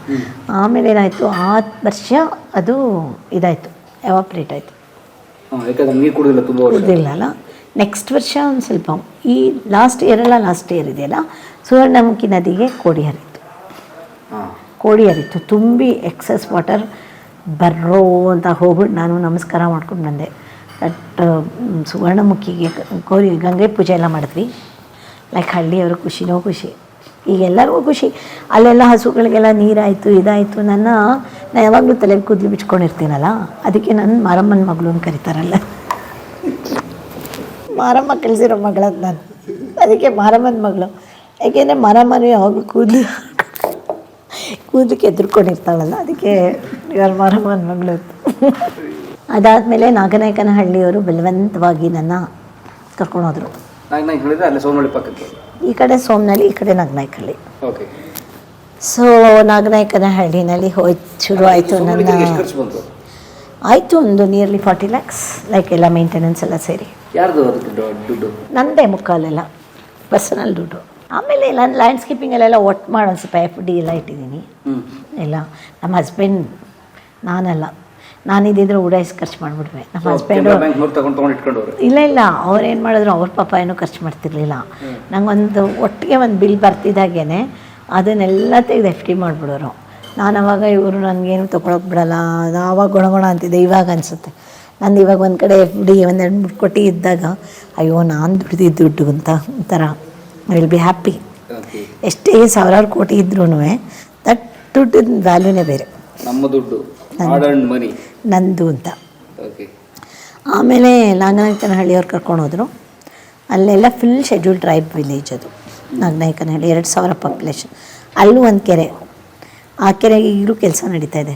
ಆಮೇಲೆ ಏನಾಯಿತು? ಆ ವರ್ಷ ಅದು ಇದಾಯಿತು ಎವಾಪ್ರೇಟ್ ಆಯಿತು. ಕುಡಿದಿಲ್ಲ ಅಲ್ಲ? ನೆಕ್ಸ್ಟ್ ವರ್ಷ ಒಂದು ಸ್ವಲ್ಪ ಈ ಲಾಸ್ಟ್ ಇಯರ್ ಎಲ್ಲ ಲಾಸ್ಟ್ ಇಯರ್ ಇದೆಯಲ್ಲ? ಸುವರ್ಣಮುಖಿ ನದಿಗೆ ಕೋಡಿ ಹರಿತು ಕೋಡಿ ಹರಿತು ತುಂಬಿ ಎಕ್ಸಸ್ ವಾಟರ್ ಬರ್ರೋ ಅಂತ ಹೋಗ್ಬಿಟ್ಟು ನಾನು ನಮಸ್ಕಾರ ಮಾಡ್ಕೊಂಡು ಬಂದೆ. ಬಟ್ ಸುವರ್ಣಮುಖಿಗೆ ಗೌರಿ ಗಂಗೆ ಪೂಜೆ ಎಲ್ಲ ಮಾಡಿದ್ವಿ. ಲೈಕ್ ಹಳ್ಳಿಯವರು ಖುಷಿನೋ ಖುಷಿ. ಈಗ ಎಲ್ಲರಿಗೂ ಖುಷಿ. ಅಲ್ಲೆಲ್ಲ ಹಸುಗಳಿಗೆಲ್ಲ ನೀರಾಯಿತು, ಇದಾಯಿತು. ನನ್ನ ನಾನು ಯಾವಾಗಲೂ ತಲೆಗೆ ಕೂದಲು ಬಿಚ್ಕೊಂಡಿರ್ತೀನಲ್ಲ? ಅದಕ್ಕೆ ನನ್ನ ಮಾರಮ್ಮನ ಮಗಳು ಅಂತ ಕರೀತಾರಲ್ಲ. ಮಾರಮ್ಮ ಕಳಿಸಿರೋ ಮಗಳದ್ದು ನಾನು. ಅದಕ್ಕೆ ಮಾರಮ್ಮನ ಮಗಳು. ಯಾಕೆಂದರೆ ಮಾರಮ್ಮನ ಯಾವಾಗಲೂ ಕೂದಲು ಕೂದಲಿಕ್ಕೆ ಎದುರ್ಕೊಂಡಿರ್ತಾಳಲ್ಲ ಅದಕ್ಕೆ ಇವ್ರ ಮಾರಮ್ಮನ ಮಗಳು. ಅದಾದಮೇಲೆ ನಾಗನಾಯಕನಹಳ್ಳಿಯವರು ಬಲವಂತವಾಗಿ ನನ್ನ ಕರ್ಕೊಂಡೋದ್ರು ಹೋದರು. ಈ ಕಡೆ ಸೋಮನಹಳ್ಳಿ ಈ ಕಡೆ ನಾಗನಾಯಕಹಳ್ಳಿ. ಸೊ ನಾಗನಾಯಕನಹಳ್ಳಿನಲ್ಲಿ ಹೋಯ್ತು ಶುರು ಆಯಿತು ನನ್ನ ಆಯಿತು ಒಂದು ನಿಯರ್ಲಿ ಫಾರ್ಟಿ ಲ್ಯಾಕ್ಸ್ ಲೈಕ್ ಎಲ್ಲ ಮೇಂಟೆನೆನ್ಸ್ ಎಲ್ಲ ಸೇರಿ. ನಂದೇ ಮುಕ್ಕಾಲೆಲ್ಲ ಪರ್ಸನಲ್ ದುಡ್ಡು. ಆಮೇಲೆ ನಾನು ಲ್ಯಾಂಡ್ಸ್ಕೇಪಿಂಗಲ್ಲೆಲ್ಲ ಒಟ್ಟು ಮಾಡಿ ಒಂದು ಸ್ವಲ್ಪ ಎಫ್ ಡಿ ಎಲ್ಲ ಇಟ್ಟಿದ್ದೀನಿ. ಎಲ್ಲ. ಇಲ್ಲ ನಮ್ಮ ಹಸ್ಬೆಂಡ್ ನಾನಲ್ಲ. ನಾನಿದ್ದಿದ್ರೆ ಉಡಾಯಿಸಿ ಖರ್ಚು ಮಾಡಿಬಿಡ್ವೆ ನಮ್ಮ ಹಸ್ಬೆಂಡು ಇಲ್ಲ ಇಲ್ಲ. ಅವ್ರು ಏನು ಮಾಡಿದ್ರು ಅವ್ರ ಪಾಪ ಏನೂ ಖರ್ಚು ಮಾಡ್ತಿರ್ಲಿಲ್ಲ. ನಂಗೊಂದು ಒಟ್ಟಿಗೆ ಒಂದು ಬಿಲ್ ಬರ್ತಿದ್ದಾಗೇ ಅದನ್ನೆಲ್ಲ ತೆಗೆದು ಎಫ್ ಡಿ ಮಾಡಿಬಿಡೋರು. ನಾನು ಅವಾಗ ಇವರು ನನಗೇನು ತೊಗೊಳಕ್ಕೆ ಬಿಡಲ್ಲ. ಅದು ಆವಾಗ ಗುಣಗುಣ ಅಂತಿದ್ದೆ. ಇವಾಗ ಅನಿಸುತ್ತೆ. ನಾನು ಇವಾಗ ಒಂದು ಕಡೆ ಎಫ್ ಡಿ ಒಂದೆರಡು ಮೂರು ಕೋಟಿ ಇದ್ದಾಗ ಅಯ್ಯೋ ನಾನು ದುಡ್ದಿದ್ದು ದುಡ್ಡು ಅಂತ ಒಂಥರ ವಿಲ್ ಬಿ ಹ್ಯಾಪಿ ಎಷ್ಟೇ ಸಾವಿರಾರು ಕೋಟಿ ಇದ್ರೂ ದಟ್ ದುಡ್ಡು ವ್ಯಾಲ್ಯೂನೇ ಬೇರೆ. ನಮ್ಮ ದುಡ್ಡು ನಂದು ಅಂತ. ಆಮೇಲೆ ನಾಗನಾಯಕನಹಳ್ಳಿಯವ್ರು ಕರ್ಕೊಂಡು ಹೋದರು. ಅಲ್ಲೆಲ್ಲ ಫುಲ್ ಶೆಡ್ಯೂಲ್ ಟ್ರೈಬ್ ವಿಲೇಜ್ ಅದು. ನಾಗನಾಯಕನಹಳ್ಳಿ ಎರಡು ಸಾವಿರ ಪಾಪ್ಯುಲೇಷನ್ ಅಲ್ಲೂ ಒಂದು ಕೆರೆ. ಆ ಕೆರೆಗೆ ಈಗಲೂ ಕೆಲಸ ನಡೀತಾ ಇದೆ.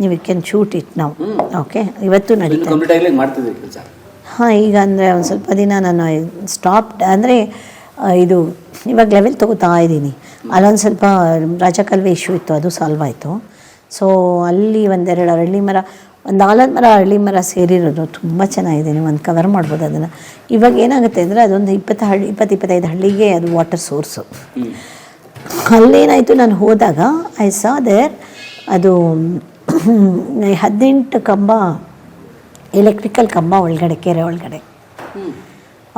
ನೀವು ಕ್ಯಾನ್ ಶೂಟ್ ಇಟ್ ನಾವು ಓಕೆ ಇವತ್ತು ನಡೀತಾ ಹಾಂ ಈಗ ಅಂದರೆ ಒಂದು ಸ್ವಲ್ಪ ದಿನ ನಾನು ಸ್ಟಾಪ್ ಅಂದರೆ ಇದು ಇವಾಗ ಲೆವೆಲ್ ತೊಗೋತಾ ಇದ್ದೀನಿ. ಅಲ್ಲೊಂದು ಸ್ವಲ್ಪ ರಾಜಕಾಲುವೆ ಇಶ್ಯೂ ಇತ್ತು ಅದು ಸಾಲ್ವ್ ಆಯಿತು. ಸೊ ಅಲ್ಲಿ ಒಂದೆರಡು ಅರಳಿ ಮರ ಒಂದು ಆಲದ ಮರ ಅರಳಿ ಮರ ಸೇರಿರೋದು ತುಂಬ ಚೆನ್ನಾಗಿದೆ. ನೀವು ಒಂದು ಕವರ್ ಮಾಡ್ಬೋದು ಅದನ್ನು. ಇವಾಗ ಏನಾಗುತ್ತೆ ಅಂದರೆ ಅದೊಂದು ಇಪ್ಪತ್ತು ಹಳ್ಳಿ ಇಪ್ಪತ್ತು ಇಪ್ಪತ್ತೈದು ಹಳ್ಳಿಗೆ ಅದು ವಾಟರ್ ಸೋರ್ಸು ಅಲ್ಲೇನಾಯಿತು ನಾನು ಹೋದಾಗ ಐ ಸಾ ದೇರ್ ಅದು ಹದಿನೆಂಟು ಕಂಬ ಎಲೆಕ್ಟ್ರಿಕಲ್ ಕಂಬ ಒಳಗಡೆ ಕೆರೆ ಒಳಗಡೆ.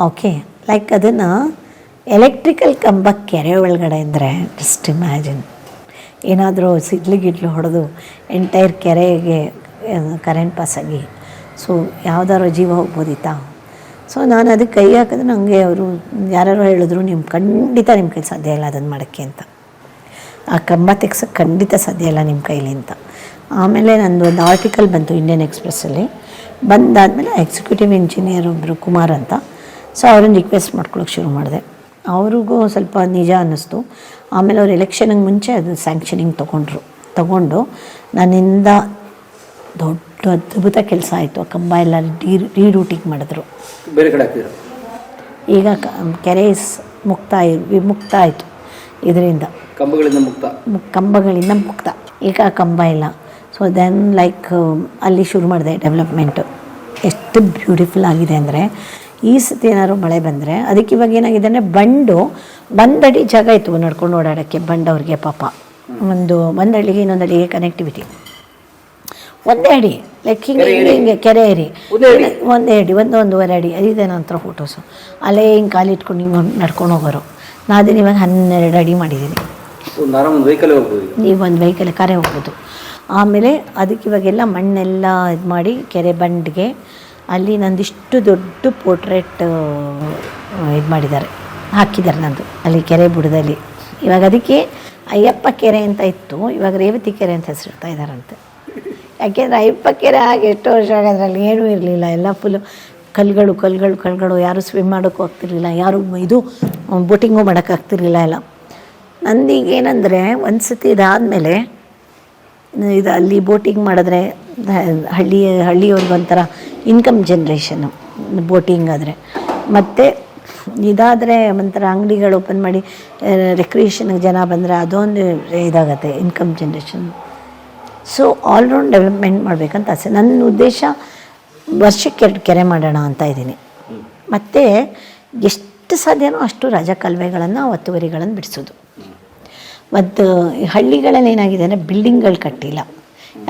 ಓಕೆ ಲೈಕ್ ಅದನ್ನು ಎಲೆಕ್ಟ್ರಿಕಲ್ ಕಂಬ ಕೆರೆ ಒಳಗಡೆ ಅಂದರೆ ಜಸ್ಟ್ ಇಮ್ಯಾಜಿನ್ ಏನಾದರೂ ಸಿಡ್ಲು ಗಿಡ್ಲು ಹೊಡೆದು ಎಂಟೈರ್ ಕೆರೆಗೆ ಕರೆಂಟ್ ಪಾಸಾಗಿ ಸೊ ಯಾವುದಾದ್ರು ಜೀವ ಹೋಗ್ಬೋದಿತ್ತಾ? ಸೊ ನಾನು ಅದಕ್ಕೆ ಕೈ ಹಾಕಿದ್ರೆ ನನಗೆ ಅವರು ಯಾರ್ಯಾರೋ ಹೇಳಿದ್ರು ನಿಮ್ಮ ಖಂಡಿತ ನಿಮ್ಮ ಕೈಲಿ ಸಾಧ್ಯ ಇಲ್ಲ ಅದನ್ನು ಮಾಡೋಕ್ಕೆ ಅಂತ. ಆ ಕಂಬ ತೆಗ್ಸೋಕ್ಕೆ ಖಂಡಿತ ಸಾಧ್ಯ ಇಲ್ಲ ನಿಮ್ಮ ಕೈಲಿ ಅಂತ. ಆಮೇಲೆ ನಂದು ಒಂದು ಆರ್ಟಿಕಲ್ ಬಂತು ಇಂಡಿಯನ್ ಎಕ್ಸ್ಪ್ರೆಸ್ಸಲ್ಲಿ ಬಂದಾದಮೇಲೆ ಎಕ್ಸಿಕ್ಯೂಟಿವ್ ಇಂಜಿನಿಯರ್ ಒಬ್ಬರು ಕುಮಾರ್ ಅಂತ. ಸೊ ಅವ್ರನ್ನ ರಿಕ್ವೆಸ್ಟ್ ಮಾಡ್ಕೊಳ್ಳೋಕೆ ಶುರು ಮಾಡಿದೆ. ಅವ್ರಿಗೂ ಸ್ವಲ್ಪ ನಿಜ ಅನ್ನಿಸ್ತು. ಆಮೇಲೆ ಅವ್ರು ಎಲೆಕ್ಷನ್ಗೆ ಮುಂಚೆ ಅದು ಸ್ಯಾಂಕ್ಷನಿಂಗ್ ತೊಗೊಂಡ್ರು. ತಗೊಂಡು ನನ್ನಿಂದ ದೊಡ್ಡ ಅದ್ಭುತ ಕೆಲಸ ಆಯಿತು. ಆ ಕಂಬ ಎಲ್ಲ ಡಿ ರೀರೂಟಿಂಗ್ ಮಾಡಿದ್ರು. ಬೇರೆ ಕಡೆ ಈಗ ಕೆರೆ ಮುಕ್ತಾಯ ವಿಮುಕ್ತ ಆಯಿತು. ಇದರಿಂದ. ಕಂಬಗಳಿಂದ ಮುಕ್ತ. ಮು- ಕಂಬಗಳಿಂದ ಮುಕ್ತ. ಈಗ ಆ ಕಂಬ ಇಲ್ಲ. ಸೊ ದೆನ್ ಲೈಕ್ ಅಲ್ಲಿ ಶುರು ಮಾಡಿದೆ ಡೆವಲಪ್ಮೆಂಟು ಎಷ್ಟು ಬ್ಯೂಟಿಫುಲ್ ಆಗಿದೆ ಅಂದರೆ ಈ ಸತಿ ಏನಾದ್ರು ಮಳೆ ಬಂದರೆ ಅದಕ್ಕೆ ಇವಾಗ ಏನಾಗಿದೆ ಅಂದರೆ ಬಂಡು ಬಂದಡಿ ಜಾಗ ಇತ್ತು ನಡ್ಕೊಂಡು ಓಡಾಡೋಕ್ಕೆ ಬಂಡವ್ರಿಗೆ ಪಾಪ. ಒಂದು ಒಂದು ಹಳ್ಳಿಗೆ ಇನ್ನೊಂದು ಹಳ್ಳಿಗೆ ಕನೆಕ್ಟಿವಿಟಿ ಒಂದೇ ಅಡಿ ಲೈಕ್ ಹಿಂಗೆ ಹಿಂಗೆ ಕೆರೆ ಏರಿ. ಒಂದೇ ಅಡಿ. ಒಂದು ಒಂದೂವರೆ ಅಡಿ ಅದಿದೆ ನಂತರ ಫೋಟೋಸು ಅಲ್ಲೇ ಹಿಂಗೆ ಕಾಲಿಟ್ಕೊಂಡು ನೀವು ನಡ್ಕೊಂಡು ಹೋಗೋರು. ನಾದಿನ ಇವಾಗ ಹನ್ನೆರಡು ಅಡಿ ಮಾಡಿದ್ದೀನಿ ನೀವು ಒಂದು ವೆಹಿಕಲ್ ಕರೆ ಹೋಗ್ಬೋದು. ಆಮೇಲೆ ಅದಕ್ಕೆ ಇವಾಗೆಲ್ಲ ಮಣ್ಣೆಲ್ಲ ಇದು ಮಾಡಿ ಕೆರೆ ಬಂಡ್ಗೆ ಅಲ್ಲಿ ನಂದಿಷ್ಟು ದೊಡ್ಡ ಪೋರ್ಟ್ರೇಟ್ ಇದು ಮಾಡಿದ್ದಾರೆ. ಹಾಕಿದ್ದಾರೆ ನಂದು. ಅಲ್ಲಿ ಕೆರೆ ಬುಡದಲ್ಲಿ. ಇವಾಗ ಅದಕ್ಕೆ ಅಯ್ಯಪ್ಪ ಕೆರೆ ಅಂತ ಇತ್ತು. ಇವಾಗ ರೇವತಿ ಕೆರೆ ಅಂತ ಹೆಸರಿಡ್ತಾ ಇದ್ದಾರಂತೆ. ಯಾಕೆಂದರೆ ಅಯ್ಯಪ್ಪ ಕೆರೆ ಆಗಿ ಎಷ್ಟು ವರ್ಷ ಆಗೋದ್ರಲ್ಲಿ ಏನೂ ಇರಲಿಲ್ಲ. ಎಲ್ಲ ಫುಲ್ಲು ಕಲ್ಗಳು ಕಲ್ಗಳು ಕಲ್ಗಳು ಯಾರು ಸ್ವಿಮ್ ಮಾಡೋಕ್ಕೂ ಆಗ್ತಿರ್ಲಿಲ್ಲ. ಯಾರು ಇದು ಬೋಟಿಂಗು ಮಾಡೋಕ್ಕಾಗ್ತಿರ್ಲಿಲ್ಲ ಎಲ್ಲ. ನಂದೀಗೇನಂದರೆ ಒಂದು ಸತಿ ಇದಾದಮೇಲೆ ಇದು ಅಲ್ಲಿ ಬೋಟಿಂಗ್ ಮಾಡಿದ್ರೆ ಹಳ್ಳಿ ಹಳ್ಳಿಯವ್ರಿಗೆ ಒಂಥರ ಇನ್ಕಮ್ ಜನ್ರೇಷನ್ನು ಬೋಟಿಂಗ್ ಆದರೆ. ಮತ್ತು ಇದಾದರೆ ಒಂಥರ ಅಂಗಡಿಗಳು ಓಪನ್ ಮಾಡಿ ರೆಕ್ರಿಯೇಷನ್ಗೆ ಜನ ಬಂದರೆ ಅದೊಂದು ಇದಾಗತ್ತೆ income generation so all round development ಮಾಡಬೇಕಂತ ಆಸೆ. ನನ್ನ ಉದ್ದೇಶ ವರ್ಷಕ್ಕೆ ಎರಡು ಕೆರೆ ಮಾಡೋಣ ಅಂತ ಇದ್ದೀನಿ. ಮತ್ತು ಎಷ್ಟು ಸಾಧ್ಯನೋ ಅಷ್ಟು ರಜಾ ಕಾಲುವೆಗಳನ್ನು ಒತ್ತುವರಿಗಳನ್ನು ಬಿಡಿಸೋದು. ಮತ್ತು ಹಳ್ಳಿಗಳಲ್ಲಿ ಏನಾಗಿದೆ ಅಂದರೆ ಬಿಲ್ಡಿಂಗ್ಗಳು ಕಟ್ಟಿಲ್ಲ.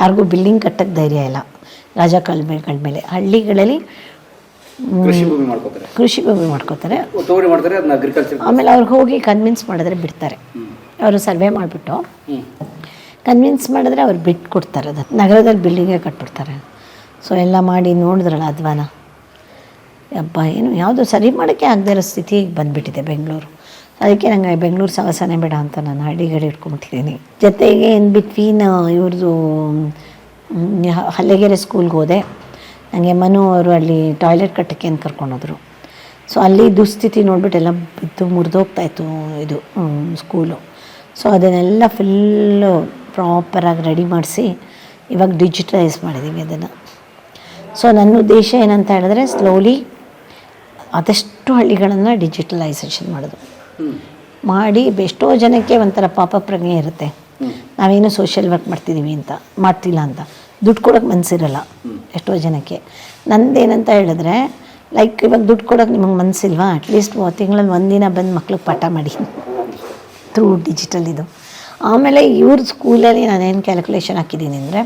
ಯಾರಿಗೂ ಬಿಲ್ಡಿಂಗ್ ಕಟ್ಟಕ್ಕೆ ಧೈರ್ಯ ಇಲ್ಲ. ರಾಜ ಕಾಲ ಮೇಲೆ ಹಳ್ಳಿಗಳಲ್ಲಿ ಕೃಷಿ ಭೂಮಿ ಮಾಡ್ಕೋತಾರೆ. ಆಮೇಲೆ ಅವ್ರಿಗೆ ಹೋಗಿ ಕನ್ವಿನ್ಸ್ ಮಾಡಿದ್ರೆ ಬಿಡ್ತಾರೆ. ಅವರು ಸರ್ವೆ ಮಾಡಿಬಿಟ್ಟು ಕನ್ವಿನ್ಸ್ ಮಾಡಿದ್ರೆ ಅವ್ರು ಬಿಟ್ಟು ಕೊಡ್ತಾರೆ. ಅದು ನಗರದಲ್ಲಿ ಬಿಲ್ಡಿಂಗೇ ಕಟ್ಬಿಡ್ತಾರೆ. ಸೊ ಎಲ್ಲ ಮಾಡಿ ನೋಡಿದ್ರಲ್ಲ ಅದ್ವಾನ. ಯಪ್ಪ ಏನು ಯಾವುದು ಸರಿ ಮಾಡೋಕ್ಕೆ ಆಗದೇ ಇರೋ ಸ್ಥಿತಿಗೆ ಬಂದುಬಿಟ್ಟಿದೆ ಬೆಂಗಳೂರು. ಅದಕ್ಕೆ ನಂಗೆ ಬೆಂಗಳೂರು ಸಾಹಸನೇ ಬೇಡ ಅಂತ ನಾನು ಹಳ್ಳಿಗಡೆ ಇಟ್ಕೊಂಡ್ಬಿಟ್ಟಿದ್ದೀನಿ ಜೊತೆಗೆ ಇನ್ ಬಿಟ್ವೀನ್ ಇವ್ರದ್ದು ಹಲ್ಲೆಗೆರೆ ಸ್ಕೂಲ್ಗೆ ಹೋದೆ. ನನಗೆ ಮನು ಅವರು ಅಲ್ಲಿ ಟಾಯ್ಲೆಟ್ ಕಟ್ಟಕ್ಕೆ ಅಂತ ಕರ್ಕೊಂಡೋದ್ರು. ಸೊ ಅಲ್ಲಿ ದುಸ್ಥಿತಿ ನೋಡ್ಬಿಟ್ಟು ಎಲ್ಲ ಬಿದ್ದು ಮುರಿದೋಗ್ತಾಯಿತ್ತು ಇದು ಸ್ಕೂಲು ಸೊ ಅದನ್ನೆಲ್ಲ ಫುಲ್ಲು ಪ್ರಾಪರಾಗಿ ರೆಡಿ ಮಾಡಿಸಿ ಇವಾಗ ಡಿಜಿಟಲೈಸ್ ಮಾಡಿದ್ದೀವಿ ಅದನ್ನು. ಸೊ ನನ್ನ ಉದ್ದೇಶ ಏನಂತ ಹೇಳಿದ್ರೆ ಸ್ಲೋಲಿ ಆದಷ್ಟು ಹಳ್ಳಿಗಳನ್ನು ಡಿಜಿಟಲೈಸೇಷನ್ ಮಾಡೋದು. ಮಾಡಿ ಎಷ್ಟೋ ಜನಕ್ಕೆ ಒಂಥರ ಪಾಪ ಪ್ರಜ್ಞೆ ಇರುತ್ತೆ. ನಾವೇನು ಸೋಷಿಯಲ್ ವರ್ಕ್ ಮಾಡ್ತಿದ್ದೀವಿ ಅಂತ, ಮಾಡ್ತಿಲ್ಲ ಅಂತ. ದುಡ್ಡು ಕೊಡೋಕೆ ಮನಸ್ಸಿರಲ್ಲ ಎಷ್ಟೋ ಜನಕ್ಕೆ. ನಂದೇನಂತ ಹೇಳಿದ್ರೆ ಲೈಕ್ ಇವಾಗ ದುಡ್ಡು ಕೊಡೋಕೆ ನಿಮಗೆ ಮನಸ್ಸಿಲ್ವಾ ಅಟ್ಲೀಸ್ಟ್ ತಿಂಗಳಲ್ಲಿ ಒಂದಿನ ಬಂದು ಮಕ್ಳಿಗೆ ಪಾಠ ಮಾಡಿ. ಥ್ರೂ ಡಿಜಿಟಲ್ ಇದು. ಆಮೇಲೆ ಇವ್ರ ಸ್ಕೂಲಲ್ಲಿ ನಾನೇನು ಕ್ಯಾಲ್ಕುಲೇಷನ್ ಹಾಕಿದ್ದೀನಿ ಅಂದರೆ,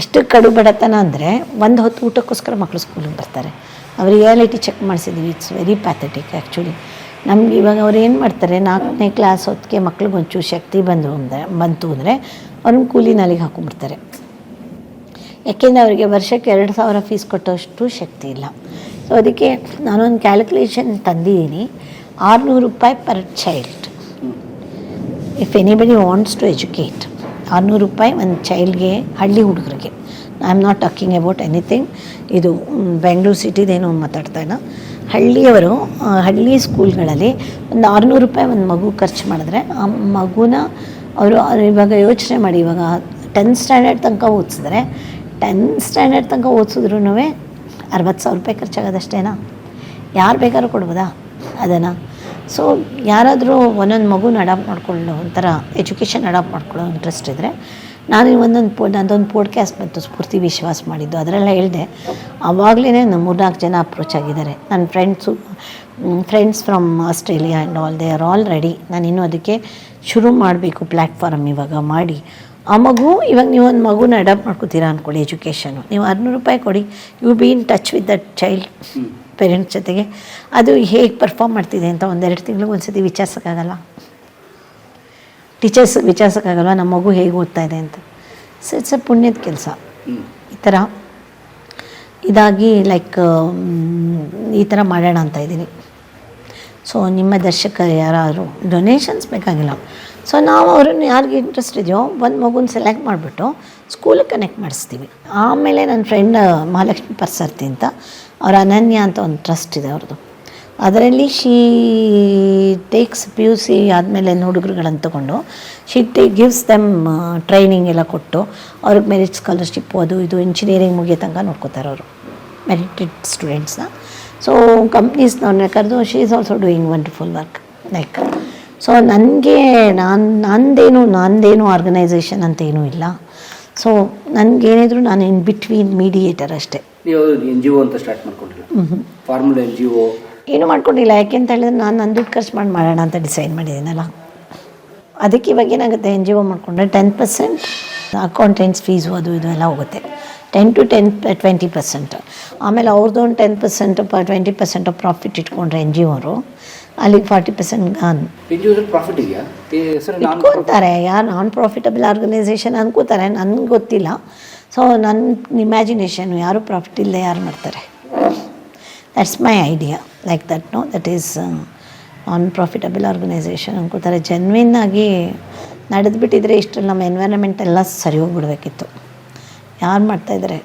ಎಷ್ಟು ಕಡು ಬಡತನ ಅಂದರೆ ಒಂದು ಹೊತ್ತು ಊಟಕ್ಕೋಸ್ಕರ ಮಕ್ಕಳು ಸ್ಕೂಲಿಗೆ ಬರ್ತಾರೆ. ಅವ್ರ ರಿಯಾಲಿಟಿ ಚೆಕ್ ಮಾಡಿಸಿದ್ದೀವಿ ಇಟ್ಸ್ ವೆರಿ ಪ್ಯಾಥೆಟಿಕ್ ಆ್ಯಕ್ಚುಲಿ ನಮ್ಗೆ ಇವಾಗ ಅವ್ರು ಏನು ಮಾಡ್ತಾರೆ, ನಾಲ್ಕನೇ ಕ್ಲಾಸ್ ಹೊತ್ತಿಗೆ ಮಕ್ಳಿಗೆ ಒಂಚೂರು ಶಕ್ತಿ ಬಂದು ಅಂದರೆ, ಬಂತು ಅಂದರೆ ಅವ್ರನ್ನ ಕೂಲಿ ನಾಲಿಗೆ ಹಾಕೊಂಡ್ಬಿಡ್ತಾರೆ. ಯಾಕೆಂದರೆ ಅವರಿಗೆ ವರ್ಷಕ್ಕೆ ಎರಡು ಸಾವಿರ ಫೀಸ್ ಕೊಟ್ಟೋಷ್ಟು ಶಕ್ತಿ ಇಲ್ಲ. ಸೊ ಅದಕ್ಕೆ ನಾನೊಂದು ಕ್ಯಾಲ್ಕುಲೇಷನ್ ತಂದಿದ್ದೀನಿ. ಆರುನೂರು ರೂಪಾಯಿ per child if anybody wants to educate ಆರುನೂರು ರೂಪಾಯಿ ಒಂದು ಚೈಲ್ಡ್ಗೆ ಹಳ್ಳಿ ಹುಡುಗರಿಗೆ. I am not talking about anything ಇದು ಬೆಂಗಳೂರು ಸಿಟಿದೇನು ಮಾತಾಡ್ತಾ ಇಲ್ಲ ಹಳ್ಳಿಯವರು ಹಳ್ಳಿ ಸ್ಕೂಲ್ಗಳಲ್ಲಿ ಒಂದು ಆರುನೂರು ರೂಪಾಯಿ ಒಂದು ಮಗು ಖರ್ಚು ಮಾಡಿದ್ರೆ, ಆ ಮಗುನ ಅವರು ಇವಾಗ ಯೋಚನೆ ಮಾಡಿ, ಇವಾಗ ಟೆಂತ್ ಸ್ಟ್ಯಾಂಡರ್ಡ್ ತನಕ ಓದಿಸಿದ್ರೆ ಟೆಂತ್ ಸ್ಟ್ಯಾಂಡರ್ಡ್ ತನಕ ಓದಿಸಿದ್ರು ಅರವತ್ತು ಸಾವಿರ ರೂಪಾಯಿ ಖರ್ಚಾಗೋದಷ್ಟೇನಾ? ಯಾರು ಬೇಕಾದ್ರೂ ಕೊಡ್ಬೋದಾ ಅದನ್ನು? ಸೊ ಯಾರಾದರೂ ಒಂದೊಂದು ಮಗುನ ಅಡಾಪ್ಟ್ ಮಾಡ್ಕೊಳ್ಳೋ ಒಂಥರ ಎಜುಕೇಷನ್ ಅಡಾಪ್ಟ್ ಮಾಡ್ಕೊಳ್ಳೋ ಇಂಟ್ರೆಸ್ಟ್ ಇದ್ದರೆ ನಾನು ಒಂದೊಂದು ಪೋ ನಂದೊಂದು ಪೋಡ್ಕ್ಯಾಸ್ಟ್ ಬಂತು ಸ್ಫೂರ್ತಿ ವಿಶ್ವಾಸ ಮಾಡಿದ್ದು. ಅದರೆಲ್ಲ ಹೇಳಿದೆ ಆವಾಗಲೇ ನಮ್ಮ ಮೂರ್ನಾಲ್ಕು ಜನ ಅಪ್ರೋಚ್ ಆಗಿದ್ದಾರೆ. ನನ್ನ friends friends from Australia and all they are already ನಾನು ಇನ್ನೂ ಅದಕ್ಕೆ ಶುರು ಮಾಡಬೇಕು ಪ್ಲ್ಯಾಟ್ಫಾರ್ಮ್ ಇವಾಗ ಮಾಡಿ. ಆ ಮಗು ಇವಾಗ ನೀವು ಒಂದು ಮಗುನ ಅಡಾಪ್ಟ್ ಮಾಡ್ಕೋತೀರಾ ಅಂದ್ಕೊಳ್ಳಿ ಎಜುಕೇಷನು ನೀವು ಆರುನೂರು ರೂಪಾಯಿ ಕೊಡಿ you be in touch with that child parents ಜೊತೆಗೆ. ಅದು ಹೇಗೆ ಪರ್ಫಾರ್ಮ್ ಮಾಡ್ತಿದೆ ಅಂತ ಒಂದೆರಡು ತಿಂಗಳಿಗೆ ಒಂದು ಸತಿ ವಿಚಾರಿಸೋಕ್ಕಾಗಲ್ಲ. ಟೀಚರ್ಸ್ ವಿಚಾರಿಸೋಕ್ಕಾಗಲ್ವ ನಮ್ಮ ಮಗು ಹೇಗೆ ಓದ್ತಾ ಇದೆ ಅಂತ. ಸೊ ಇಟ್ಸ್ ಅ ಪುಣ್ಯದ ಕೆಲಸ. ಈ ಥರ ಇದಾಗಿ ಲೈಕ್ ಈ ಥರ ಮಾಡೋಣ ಅಂತ ಇದ್ದೀನಿ. ಸೊ ನಿಮ್ಮ ದರ್ಶಕರು ಯಾರಾದರೂ ಡೊನೇಷನ್ಸ್ ಬೇಕಾಗಿಲ್ಲ. ಸೊ ನಾವು ಅವ್ರನ್ನ ಯಾರಿಗೆ ಇಂಟ್ರೆಸ್ಟ್ ಇದೆಯೋ, ಒಂದು ಮಗುನ ಸೆಲೆಕ್ಟ್ ಮಾಡಿಬಿಟ್ಟು ಸ್ಕೂಲಿಗೆ ಕನೆಕ್ಟ್ ಮಾಡಿಸ್ತೀವಿ. ಆಮೇಲೆ ನನ್ನ ಫ್ರೆಂಡ್ ಮಹಾಲಕ್ಷ್ಮಿ ಪರ್ಸರ್ತಿ ಅಂತ, ಅವ್ರ ಅನನ್ಯ ಅಂತ ಒಂದು ಟ್ರಸ್ಟ್ ಇದೆ ಅವ್ರದ್ದು ಅದರಲ್ಲಿ she takes P U C ಆದಮೇಲೆ ಹುಡುಗರುಗಳನ್ನು ತಗೊಂಡು ಶಿ ಟೇ ಗಿವ್ಸ್ ದೆಮ್ ಟ್ರೈನಿಂಗ್ ಎಲ್ಲ ಕೊಟ್ಟು ಅವ್ರಿಗೆ ಮೆರಿಟ್ ಸ್ಕಾಲರ್ಶಿಪ್ಪು ಅದು ಇದು ಇಂಜಿನಿಯರಿಂಗ್ ಮುಗಿಯೋ ತನಕ ನೋಡ್ಕೋತಾರೆ ಅವರು ಮೆರಿಟೆಡ್ ಸ್ಟೂಡೆಂಟ್ಸ್ನ ಸೊ ಕಂಪ್ನೀಸ್ನವ್ರನ್ನ ಕರೆದು she is also doing wonderful work like so ನನಗೆ ನಾನು ನಂದೇನು ನಂದೇನು ಆರ್ಗನೈಸೇಷನ್ ಅಂತ ಏನೂ ಇಲ್ಲ. ಸೊ ನನಗೇನಿದ್ರು ನಾನು ಇನ್ ಬಿಟ್ವೀನ್ ಮೀಡಿಯೇಟರ್ ಅಷ್ಟೇ. ನೀವು ಎನ್ ಜಿ ಒ ಅಂತ ಸ್ಟಾರ್ಟ್ ಮಾಡ್ಕೊಂಡಿಲ್ಲ? ಫಾರ್ಮುಲಾ ಎನ್ ಜಿ ಒ ಏನೂ ಮಾಡ್ಕೊಂಡಿಲ್ಲ. ಯಾಕೆ ಅಂತ ಹೇಳಿದ್ರೆ ನಾನು ನನ್ನ ದುಡ್ಡು ಖರ್ಚು ಮಾಡಿ ಮಾಡೋಣ ಅಂತ ಡಿಸೈಡ್ ಮಾಡಿದ್ದೀನಲ್ಲ. ಅದಕ್ಕೆ ಇವಾಗ ಏನಾಗುತ್ತೆ ಎನ್ ಜಿ ಒ ಮಾಡಿಕೊಂಡ್ರೆ ಟೆನ್ ಪರ್ಸೆಂಟ್ ಅಕೌಂಟೆಂಟ್ಸ್ ಫೀಸು ಅದು ಇದು ಎಲ್ಲ ಹೋಗುತ್ತೆ. Ten to ten twenty percent ಆಮೇಲೆ ಅವ್ರದ್ದು ಒಂದು ಟೆನ್ ಪರ್ಸೆಂಟ್ ಪ ಟ್ವೆಂಟಿ ಪರ್ಸೆಂಟ್ ಪ್ರಾಫಿಟ್ ಇಟ್ಕೊಂಡ್ರೆ ಎನ್ ಜಿ ಅವರು. ಅಲ್ಲಿಗೆ ಫಾರ್ಟಿ ಪರ್ಸೆಂಟ್ ಪ್ರಾಫಿಟ್ ಇಟ್ಕೊತಾರೆ. ಯಾರು ನಾನ್ ಪ್ರಾಫಿಟಬಲ್ ಆರ್ಗನೈಸೇಷನ್ ಅನ್ಕೋತಾರೆ. ನನಗೆ ಗೊತ್ತಿಲ್ಲ. ಸೊ ನನ್ನ ಇಮ್ಯಾಜಿನೇಷನ್ ಯಾರು ಪ್ರಾಫಿಟ್ ಇಲ್ಲದೆ ಯಾರು ಮಾಡ್ತಾರೆ? That's my idea like that no that is non profitable organisation ಅಂದ್ಕೊಳ್ತಾರೆ. Genuine ಆಗಿ ನಡೆದುಬಿಟ್ಟಿದ್ರೆ ಇಷ್ಟು ನಮ್ಮ ಎನ್ವೈರನ್ಮೆಂಟ್ ಎಲ್ಲ ಸರಿ ಹೋಗ್ಬಿಡ್ಬೇಕಿತ್ತು. ಯಾರು ಮಾಡ್ತಾಯಿದ್ದಾರೆ